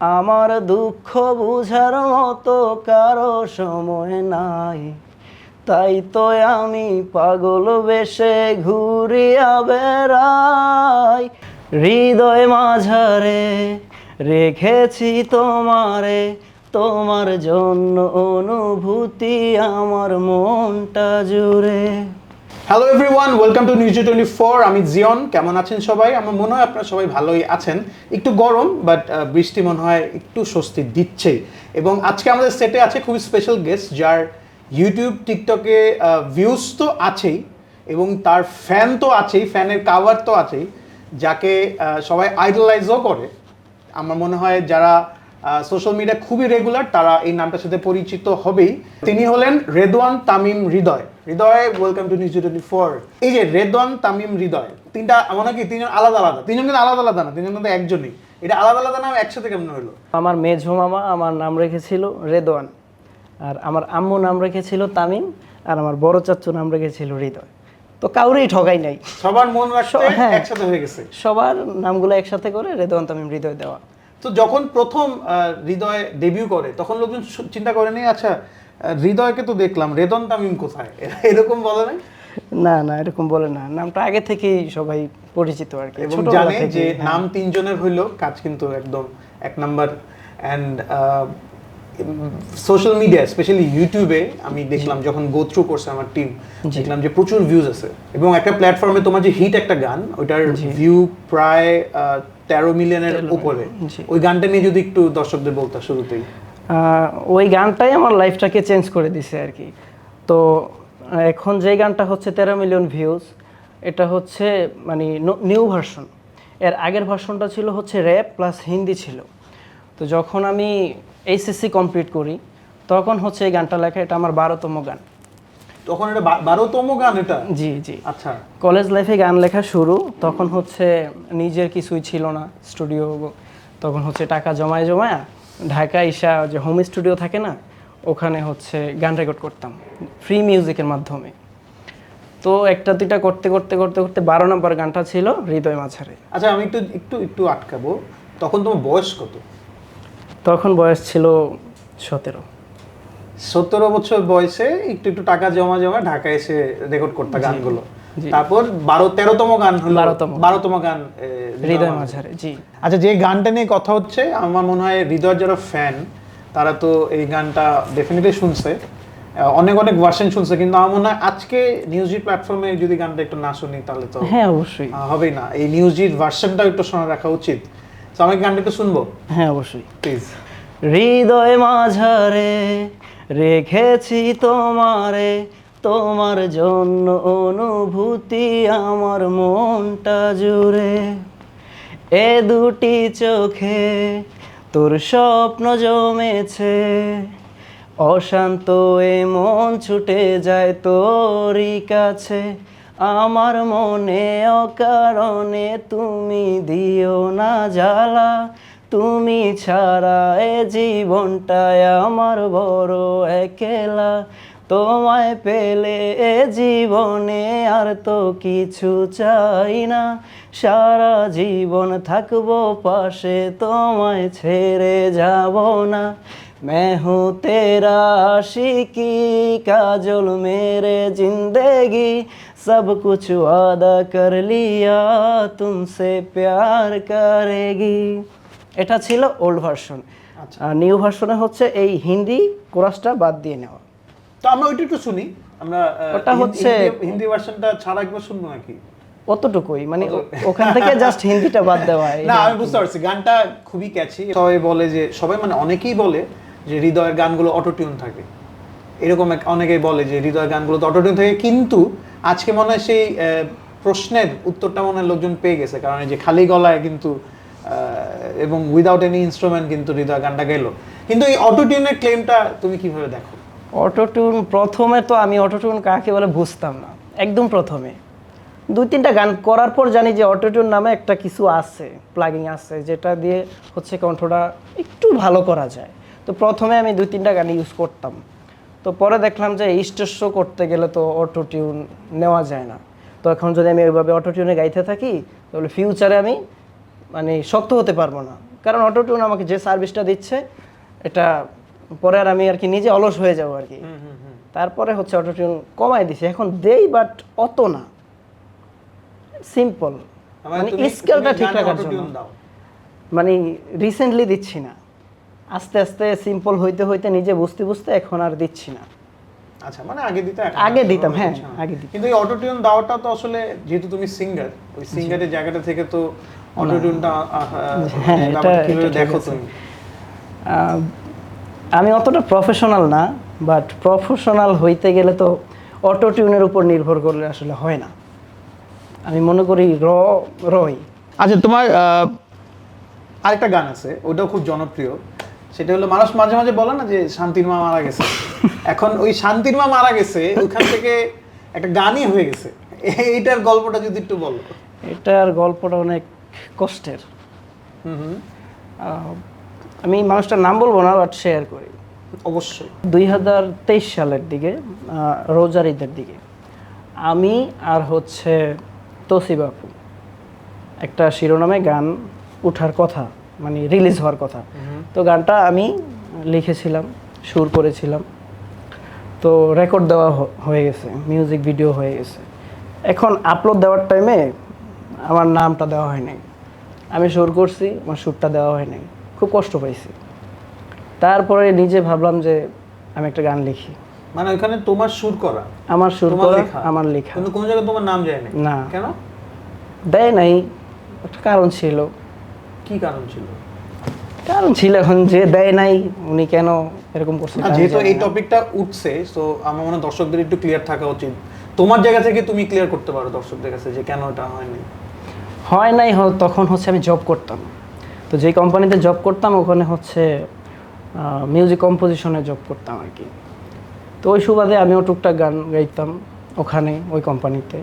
আমার দুঃখ বুঝার মতো কারও সময় নাই। তাই তো আমি পাগল বেশে ঘুরিয়া বেড়াই। হৃদয় মাঝারে রেখেছি তোমারে, তোমার জন্য অনুভূতি আমার মনটা জুড়ে। Hello everyone welcome to news twenty four আমি জিয়ন কেমন আছেন সবাই? আমার মনে হয় আপনারা সবাই ভালোই আছেন। একটু গরম বাট বৃষ্টি মনে হয় একটু স্বস্তি দিচ্ছে এবং আজকে আমাদের সেটে আছে খুবই স্পেশাল গেস্ট যার ইউটিউব টিকটকে ভিউজ তো আছেই, এবং তার ফ্যান তো আছেই ফ্যানের কাভার তো আছেই, যাকে সবাই আইডলাইজও করে। আমার মনে হয় যারা সোশ্যাল মিডিয়া খুবই রেগুলার তারা এই নামটার সাথে পরিচিত হবেই। তিনি হলেন Redwan Tamim Hridoy. Hridoy welcome to news twenty four এই যে রেদওয়ান তামিম হৃদয় তিনটা মনে হয় কি তিনজন আলাদা আলাদা? তিনজন কিন্তু আলাদা আলাদা না তিনজন কিন্তু একজনই। এটা আলাদা আলাদা নাম একসাথে কেমন হলো? আমার মেঝো মামা আমার নাম রেখেছিল রেদওয়ান আর আমার আম্মু নাম রেখেছিল তামিম আর আমার বড় চাচ্চু নাম রেখেছিল হৃদয়। তো কাউরেই ঠগাই নাই। সবার মন হ্যাঁ। একসাথে হয়ে গেছে। সবার নামগুলো একসাথে করে রেদওয়ান তামিম হৃদয় দেওয়া। তো যখন প্রথম হৃদয় ডেবিউ করে তখন লোকজন চিন্তা চিন্তা করেনি আচ্ছা হৃদয়কে তো দেখলাম রেদন তামিম কোথায়? এরকম বলে নাই? না না এরকম বলে না। নামটা আগে থেকেই সবাই পরিচিত আর কি এবং জানে যে হ্যাঁ। নাম তিনজনের হইল কাজ কিন্তু একদম এক number and social media specially ইউটিউবে আমি দেখলাম যখন গো থ্রু করছে আমার টিম দেখলাম যে প্রচুর ভিউজ আছে। এবং একটা প্ল্যাটফর্মে তোমার যে হিট একটা গান ওইটার ভিউ প্রায় তেরো মিলিয়নের উপরে। ওই গানটা নিয়ে যদি একটু দর্শকদের বলতা শুরুতেই। ওই গানটাই আমার লাইফটাকে চেঞ্জ করে দিছে আর কি। তো এখন যে গানটা হচ্ছে তেরো মিলিয়ন ভিউজ এটা হচ্ছে মানে নিউ ভার্সন এর আগের ভার্সনটা ছিল হচ্ছে র্যাপ প্লাস হিন্দি ছিল। তো যখন আমি এইচএসসি কমপ্লিট করি তখন হচ্ছে এই গানটা লেখা এটা আমার বারোতম গান। তখন এটা বারোতম গান এটা? জি জি। আচ্ছা। কলেজ লাইফে গান লেখা শুরু তখন হচ্ছে নিজের কিছুই ছিল না স্টুডিও তখন হচ্ছে টাকা জমায় জমায় ঢাকা ইসা যে হোম স্টুডিও থাকে না ওখানে হচ্ছে গান রেকর্ড করতাম ফ্রি মিউজিকের মাধ্যমে। তো একটা দুইটা করতে করতে করতে করতে বারো নম্বর গানটা ছিল হৃদয় মাঝারে আচ্ছা আমি একটু একটু একটু আটকাবো। তখন তোমার বয়স কত? তখন বয়স ছিল সতেরো। সতেরো বছর বয়সে একটু একটু টাকা জমা জমা ঢাকায় এসে রেকর্ড করতে গানগুলো। তারপর বারো তেরোতম গান হলো। বারোতম। গান হৃদয় মাঝারে জি। আচ্ছা যে গানটা নিয়ে কথা হচ্ছে আমার মনে হয় হৃদয়ের যারা ফ্যান তারা তো এই গানটা ডেফিনেটলি শুনছে। অনেক অনেক ভার্সন শুনছে কিন্তু আমার মনে হয় আজকে নিউজিট প্ল্যাটফর্মে যদি গানটা একটু না শুনি তাহলে তো হ্যাঁ অবশ্যই। হবেই না। এই নিউজিট ভার্সনটাও একটু শোনা রাখা উচিত। তো আমি গানটা একটু শুনব? হ্যাঁ অবশ্যই। প্লিজ হৃদয় মাঝারে রেখেছি তোমারে তোমার জন্য অনুভূতি আমার মনটা জুড়ে। এ দুটি চোখে তোর স্বপ্ন জমেছে অশান্ত এ মন ছুটে যায় তোরই কাছে। আমার মনে অকারণে তুমি দিও না জ্বালা। তুমি ছাড়া এ জীবনটায় আমার বড় একেলা। তোমায় পেলে এ জীবনে আর তো কিছু চাই না। সারা জীবন থাকব পাশে, তোমায় ছেড়ে যাব না। मैं हूँ तेरा आशिकी काजल मेरे जिंदगी सब कुछ वादा कर लिया तुमसे प्यार करेगी এটা ছিল ওল্ড ভার্সন আর নিউ ভার্সনে হচ্ছে এই হিন্দি কোরাসটা বাদ দিয়ে নেওয়া তো আমরা ওইটা একটু শুনি আমরা আহ, ওটা হিন্দি- হচ্ছে- হিন্দি- হিন্দি ভার্সনটা ছাড়া একবার শুনবো নাকি অতটুকুই মানে ও- ওখান থেকে জাস্ট হিন্দিটা বাদ দেওয়া এই না আমি বুঝতে পারছি গানটা খুবই ক্যাচি সবাই বলে যে সবাই মানে অনেকেই বলে যে হৃদয়ের গানগুলো অটোটিউন থাকে। এরকম এক- অনেকেই বলে যে হৃদয়ের গানগুলো তো অটোটিউন থাকে, কিন্তু আজকে মনে হয় সেই প্রশ্নের উত্তরটা মনে হয় লোকজন পেয়ে গেছে, কারণ এই যে খালি গলায় কিন্তু এবং উইদাউট এনি ইনস্ট্রুমেন্ট কিন্তু হৃদয় গানটা গেল। কিন্তু এই অটোটিউনের ক্লেমটা তুমি কীভাবে দেখো? অটোটিউন প্রথমে তো আমি অটোটিউন কাকে বলে বুঝতাম না। একদম প্রথমে। দুই তিনটা গান করার পর জানি যে অটোটিউন নামে একটা কিছু আছে প্লাগিং আছে, যেটা দিয়ে হচ্ছে কণ্ঠটা একটু ভালো করা যায়। তো প্রথমে আমি দুই তিনটা গান ইউজ করতাম। তো পরে দেখলাম যে স্টেজ শো করতে গেলে তো অটোটিউন নেওয়া যায় না। তো এখন যদি আমি ওইভাবে অটোটিউনে গাইতে থাকি তাহলে ফিউচারে আমি মানে শক্ত হতে পারব না। কারণ অটোটিউন আমাকে যে সার্ভিসটা দিচ্ছে এটা পরে আর আমি আর কি নিজে অলস হয়ে যাব আর কি। তারপরে হচ্ছে অটোটিউন কমাই দিছি। এখন দেই বাট অত না। সিম্পল মানে স্কেলটা ঠিক রাখার জন্য। মানে রিসেন্টলি দিচ্ছি না। আস্তে আস্তে সিম্পল হইতে হইতে নিজে বুঝতে বুঝতে এখন আর দিচ্ছি না। আচ্ছা মানে আগে দিতে আগে দিতাম, হ্যাঁ, আগে দিতাম। কিন্তু এই অটোটিউন দেওয়াটা তো আসলে যেহেতু তুমি সিঙ্গার ওই সিঙ্গারের জায়গাটা থেকে তো অটোটিউনটা হ্যাঁ, এটা- কীভাবে দেখো তুমি? আমি অতটা প্রফেশনাল না বাট প্রফেশনাল হইতে গেলে তো অটো টিউনের উপর নির্ভর করলে আসলে হয় না। আমি মনে করি র রই। আচ্ছা তোমার আরেকটা গান আছে ওটাও খুব জনপ্রিয়। সেটা হলো মানুষ মাঝে মাঝে বলে না যে শান্তির মা মারা গেছে। এখন ওই শান্তির মা মারা গেছে ওইখান থেকে একটা গানই হয়ে গেছে। এইটার গল্পটা যদি একটু বলো। এটার গল্পটা অনেক কষ্টের। আমি মানুষটার নাম বলব না বাট শেয়ার করি। অবশ্যই। দুই হাজার তেইশ সালের দিকে রোজার ঈদের দিকে আমি আর হচ্ছে তসি বাপু একটা শিরোনামে গান উঠার কথা। মানে রিলিজ হওয়ার কথা। তো গানটা আমি লিখেছিলাম সুর করেছিলাম। তো রেকর্ড দেওয়া হয়ে গেছে মিউজিক ভিডিও হয়ে গেছে। এখন আপলোড দেওয়ার টাইমে আমার নামটা দেওয়া হয় নাই। আমি সুর করছি আমার সুরটা দেওয়া হয় নাই। খুব কষ্ট পাইছি। তারপরে নিজে ভাবলাম যে আমি একটা গান লিখি। মানে ওখানে তোমার সুর করা? আমার সুর করা? আমার লেখা। কিন্তু কোনো জায়গায় তোমার নাম যায় না। কেন? দেয় নাই একটা কারণ ছিল। কি কারণ ছিল? কারণ ছিল এখন যে দেয় নাই উনি কেন এরকম করছে যেহেতু এই টপিকটা উঠছে তো আমার মনে দর্শকদের একটু ক্লিয়ার থাকা উচিত। তোমার জায়গা থেকে তুমি ক্লিয়ার করতে পারো দর্শকদের কাছে যে কেন এটা হয়নি। হয় নাই তখন হচ্ছে আমি জব করতাম। তো যেই কোম্পানিতে জব করতাম ওখানে হচ্ছে মিউজিক কম্পোজিশনে জব করতাম আর কি। তো ওই সুবাদে আমিও টুকটাক গান গাইতাম ওখানে ওই কোম্পানিতে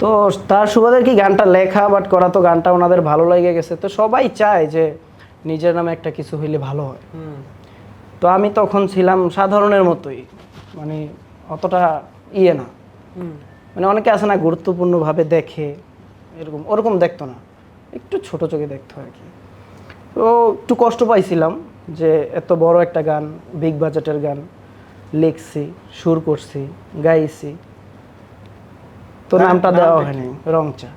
তো তার সুবাদে কি গানটা লেখা বাট করা তো গানটা ওনাদের ভালো লেগে গেছে। তো সবাই চায় যে নিজের নামে একটা কিছু হইলে ভালো হয়। তো আমি তখন ছিলাম সাধারণের মতোই। মানে অতটা ইয়ে না। হুম। মানে অনেকে আছে না গুরুত্বপূর্ণভাবে দেখে এরকম ওরকম দেখতো না। একটু ছোট চোখে দেখতো আর কি। তো একটু কষ্ট পাইছিলাম যে এত বড় একটা গান বিগ বাজেটের গান লিখছি সুর করছি গাইছি। তো নামটা দেওয়া হয়নি রংচা।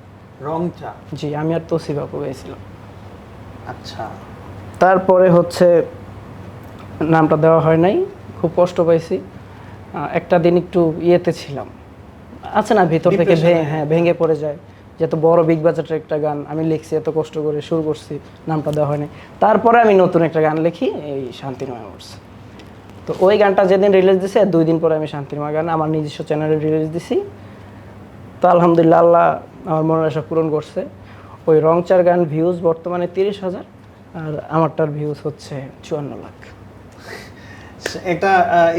রং চা জি আমি আর তসি বাপু গাইছিলাম আচ্ছা। তারপরে হচ্ছে নামটা দেওয়া হয় নাই খুব কষ্ট পাইছি। একটা দিন একটু ইয়েতে ছিলাম। আছে না ভিতর থেকে হ্যাঁ ভেঙে পড়ে যায়। যে এত বড় বিগ বাজেটের একটা গান আমি লিখছি এত কষ্ট করে শুরু করছি নামটা দেওয়া হয়নি। তারপরে আমি নতুন একটা গান লিখি এই শান্তিনয় আওয়ার্স। তো ওই গানটা যেদিন রিলিজ দিছে দুই দিন পরে আমি শান্তিনয় গান আমার নিজস্ব চ্যানেলে রিলিজ দিছি। তো আলহামদুলিল্লাহ আল্লাহ আমার মনের আশা পূরণ করছে। ওই রংচার গান ভিউজ বর্তমানে তিরিশ হাজার, আর আমারটার ভিউজ হচ্ছে চুয়ান্ন লাখ। একটা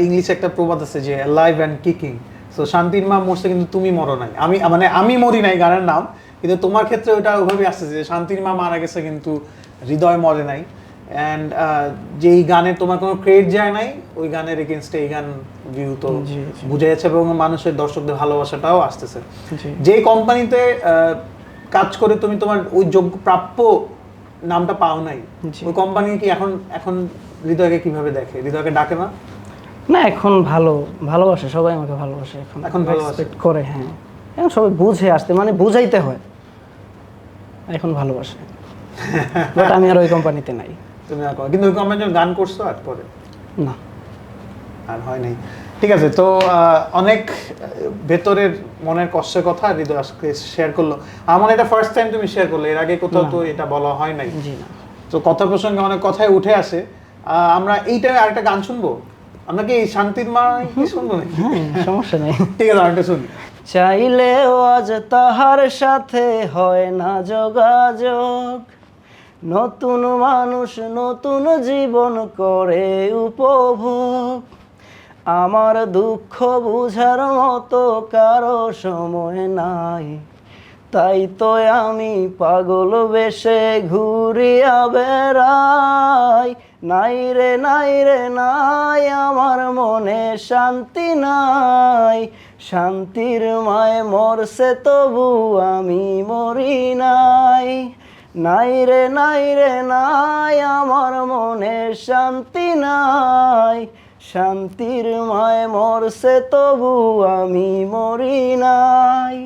ইংলিশে একটা প্রবাদ আছে যে লাইভ অ্যান্ড কিকিং সো শান্তির মা মরছে কিন্তু তুমি মরো নাই। আমি মানে আমি মরি নাই গানের নাম, কিন্তু তোমার ক্ষেত্রে ওটা ওইভাবে আসছে যে, শান্তির মা মারা গেছে কিন্তু হৃদয় মরে নাই। অ্যান্ড যেই গানে তোমার কোনো ক্রেডিট যায় নাই ওই গানের এগেনস্টে এই গান ভিউ তো। বুঝে যাচ্ছে এবং মানুষের দর্শকদের ভালোবাসাটাও আসতেছে। জি। যে কোম্পানিতে কাজ করে তুমি তোমার ওই যোগ্য প্রাপ্য নামটা পাও নাই ওই কোম্পানি কি এখন এখন হৃদয়কে কীভাবে দেখে? হৃদয়কে ডাকে না? না এখন ভালো ভালোবাসে সবাই আমাকে ভালোবাসে। এখন এখন ভালোবাসে? করে হ্যাঁ। এখন সবাই বুঝে আসতে মানে বুঝাইতে হয়। এখন ভালোবাসে। বাট আমি আর ওই কোম্পানিতে নাই। তুমি আর করো। কিন্তু কোম্পানির গান করছ আর পরে? না। আর হয় নাই। ঠিক আছে তো অনেক ভেতরের মনের কষ্টের কথা হৃদয় আজকে শেয়ার করল। আমার এটা ফার্স্ট টাইম তুমি শেয়ার করলে এর আগে কোথাও তো এটা বলা হয় নাই। না। তো কথা প্রসঙ্গে অনেক কথাই উঠে আসে। আহ, আমরা এইটা আরেকটা গান শুনব? আমরা কি শান্তির মা কি শুনব নাকি? হ্যাঁ সমস্যা নেই। ঠিক আছে আরেকটা শুনি। চাইলেও আজ তাহার সাথে হয় না যোগাযোগ। নতুন মানুষ, নতুন জীবন করে উপভোগ। আমার দুঃখ বুঝার মতো কারও সময় নাই। তাই তো আমি পাগল বেশে ঘুরিয়া বেড়াই। নাই রে নাই রে, নাই, আমার মনে শান্তি নাই। শান্তির মায় মরছে তবু আমি মরি নাই। নাই রে নাই রে, নাই, আমার মনে শান্তি নাই। শান্তির মায় মরছে তবু আমি মরি নাই।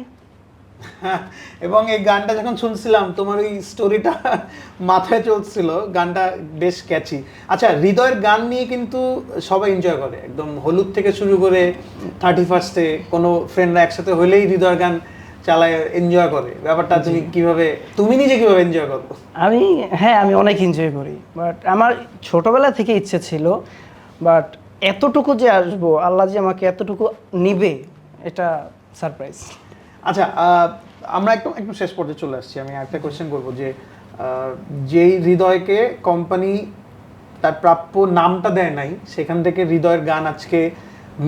এবং এই গানটা যখন শুনছিলাম, তোমার ওই স্টোরিটা মাথায় চলছিল, গানটা বেশ ক্যাচি আচ্ছা হৃদয়ের গান নিয়ে কিন্তু সবাই এনজয় করে। একদম হলুদ থেকে শুরু করে থার্টি ফার্স্টে কোনো ফ্রেন্ডরা একসাথে হলেই হৃদয়ের গান চালায় এনজয় করে। ব্যাপারটা তুমি কীভাবে তুমি নিজে কীভাবে এনজয় করো? আমি হ্যাঁ আমি অনেক এনজয় করি। বাট আমার ছোটবেলা থেকে ইচ্ছে ছিল বাট এতটুকু যে আসব আল্লাহ যে আমাকে এতটুকু নিবে এটা সারপ্রাইজ আচ্ছা আমরা একদম একদম শেষ পর্যায়ে চলে আসছি। আমি একটা কোয়েশ্চেন করব যে যেই হৃদয়কে কোম্পানি তার প্রাপ্য নামটা দেয় নাই সেখান থেকে হৃদয়ের গান আজকে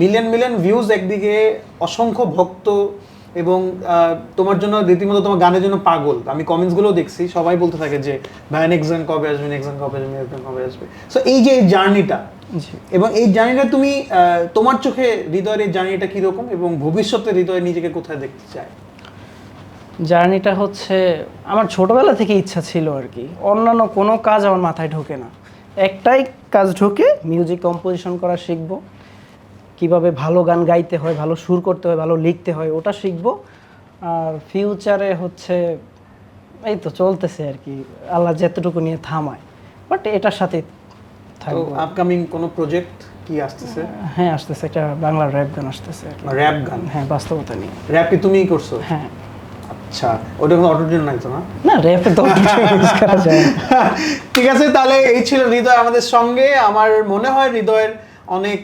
মিলিয়ন মিলিয়ন ভিউজ একদিকে অসংখ্য ভক্ত এবং তোমার জন্য রীতিমতো তোমার গানের জন্য পাগল। আমি কমেন্টসগুলো দেখছি সবাই বলতে থাকে যে নেক্সট গান কবে আসবে গান কবে আসবে গান কবে আসবে? সো এই যে জার্নিটা এবং এই জার্নিটা তুমি তোমার চোখে হৃদয়ের এই জার্নিটা কীরকম এবং ভবিষ্যতে হৃদয় নিজেকে কোথায় দেখতে চায়? জার্নিটা হচ্ছে আমার ছোটবেলা থেকে ইচ্ছা ছিল আর কি। অন্যান্য কোনো কাজ আমার মাথায় ঢোকে না। একটাই কাজ ঢোকে মিউজিক কম্পোজিশন করা শিখব। কীভাবে ভালো গান গাইতে হয় ভালো সুর করতে হয় ভালো লিখতে হয় ওটা শিখব। আর ফিউচারে হচ্ছে এই তো চলতেছে আর কি। আল্লাহ যেতটুকু নিয়ে থামায়। বাট এটার সাথে থাকব। আপকামিং কোনো প্রজেক্ট কি আসতেছে? হ্যাঁ আসতেছে একটা বাংলা র্যাপ গান আসতেছে। র্যাপ গান? হ্যাঁ বাস্তবতা নিয়ে। র্যাপ কি তুমিই করছ? হ্যাঁ। আচ্ছা ওটা কোনো অটোটিউন নাই তো না? না র্যাপে তো use করা যায় ঠিক আছে তাহলে এই ছিল হৃদয় আমাদের সঙ্গে। আমার মনে হয় হৃদয়ের অনেক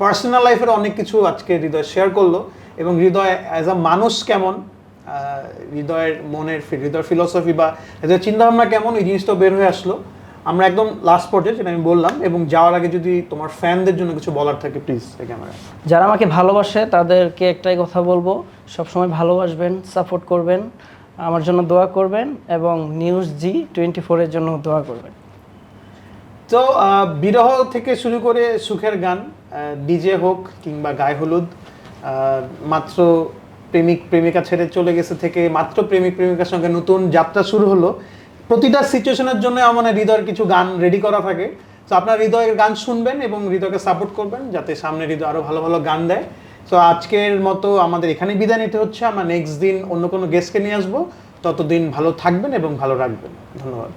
পার্সোনাল লাইফের অনেক কিছু আজকে হৃদয় শেয়ার করল এবং হৃদয় অ্যাজ আ মানুষ কেমন হৃদয়ের মনের হৃদয়ের ফিলসফি বা হৃদয়ের চিন্তাভাবনা কেমন এই জিনিসটা বের হয়ে আসলো। আমরা একদম লাস্ট পর্যায়ে যেটা আমি বললাম এবং যাওয়ার আগে যদি তোমার ফ্যানদের জন্য কিছু বলার থাকে প্লিজ ক্যামেরা যারা আমাকে ভালোবাসে তাদেরকে একটাই কথা বলব সবসময় ভালোবাসবেন সাপোর্ট করবেন আমার জন্য দোয়া করবেন এবং নিউজ জি টোয়েন্টি ফোরের জন্য দোয়া করবেন। তো বিরহ থেকে শুরু করে সুখের গান ডিজে হোক কিংবা গায়ে হলুদ মাত্র প্রেমিক প্রেমিকা ছেড়ে চলে গেছে থেকে মাত্র প্রেমিক প্রেমিকার সঙ্গে নতুন যাত্রা শুরু হলো। প্রতিটা সিচুয়েশনের জন্য আমার হৃদয়ের কিছু গান রেডি করা থাকে। তো আপনার হৃদয়ের গান শুনবেন এবং হৃদয়কে সাপোর্ট করবেন যাতে সামনে হৃদয় আরও ভালো ভালো গান দেয়। তো আজকের মতো আমাদের এখানে বিদায় নিতে হচ্ছে। আমরা নেক্সট দিন অন্য কোনো গেস্টকে নিয়ে আসব। ততদিন ভালো থাকবেন এবং ভালো রাখবেন। ধন্যবাদ।